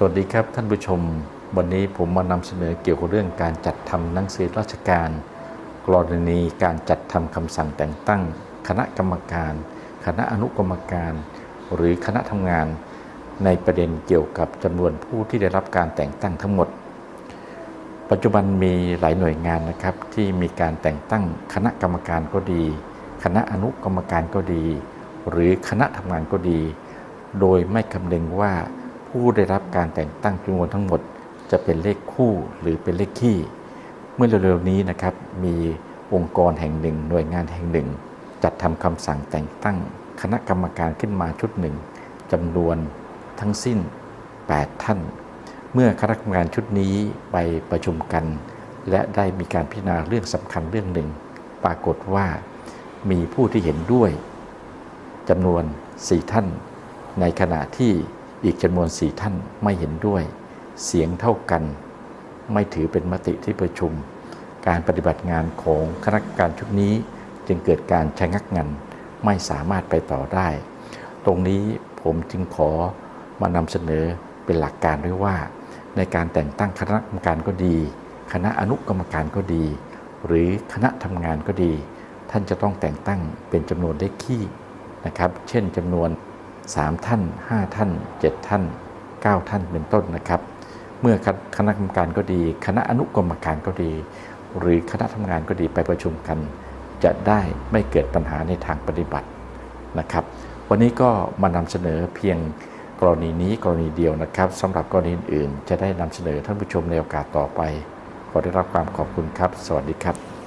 สวัสดีครับท่านผู้ชม วันนี้ผมมานำเสนอเกี่ยวกับเรื่องการจัดทำหนังสือราชการ กรณีการจัดทำคำสั่งแต่งตั้ง คณะกรรมการ คณะอนุกรรมการ หรือคณะทำงาน ในประเด็นเกี่ยวกับจำนวนผู้ที่ได้รับการแต่งตั้งทั้งหมด ปัจจุบันมีหลายหน่วยงานนะครับที่มีการแต่งตั้ง คณะกรรมการก็ดี คณะอนุกรรมการก็ดี หรือคณะทำงานก็ดี โดยไม่คำนึงว่า ผู้ได้รับการแต่งตั้งจำนวนทั้งหมด จะเป็นเลขคู่หรือเป็นเลขคี่เมื่อเร็วๆนี้นะครับมีองค์กรแห่งหนึ่ง หน่วยงานแห่งหนึ่ง จัดทำคำสั่งแต่งตั้ง คณะกรรมการขึ้นมาชุดหนึ่งจำนวนทั้งสิ้น 8 ท่าน เมื่อคณะกรรมการชุดนี้ไปประชุมกัน และได้มีการพิจารณาเรื่องสำคัญเรื่องหนึ่ง ปรากฏว่ามีผู้ที่เห็นด้วยจำนวน 4 ท่าน ในขณะที่ อีกจำนวน4ท่านไม่เห็นด้วย เสียงเท่ากัน ไม่ถือเป็นมติที่ประชุม การปฏิบัติงานของคณะกรรมการชุดนี้จึงเกิดการชะงักงันไม่สามารถไปต่อได้ ตรงนี้ผมจึงขอมานำเสนอเป็นหลักการด้วยว่า ในการแต่งตั้งคณะกรรมการก็ดี คณะอนุกรรมการก็ดี หรือคณะทำงานก็ดี ท่านจะต้องแต่งตั้งเป็นจำนวนเลขคี่นะครับ เช่นจำนวน 3 ท่าน 5 ท่าน 7 ท่าน 9 ท่านเป็นต้นนะครับ เมื่อคณะกรรมการก็ดี คณะอนุกรรมการก็ดี หรือคณะทำงานก็ดีไปประชุมกัน จะได้ไม่เกิดปัญหาในทางปฏิบัตินะครับ วันนี้ก็มานำเสนอเพียงกรณีนี้กรณีเดียวนะครับสำหรับกรณีอื่น จะได้นำเสนอท่านผู้ชมในโอกาสต่อไป ขอได้รับความขอบคุณครับ สวัสดีครับ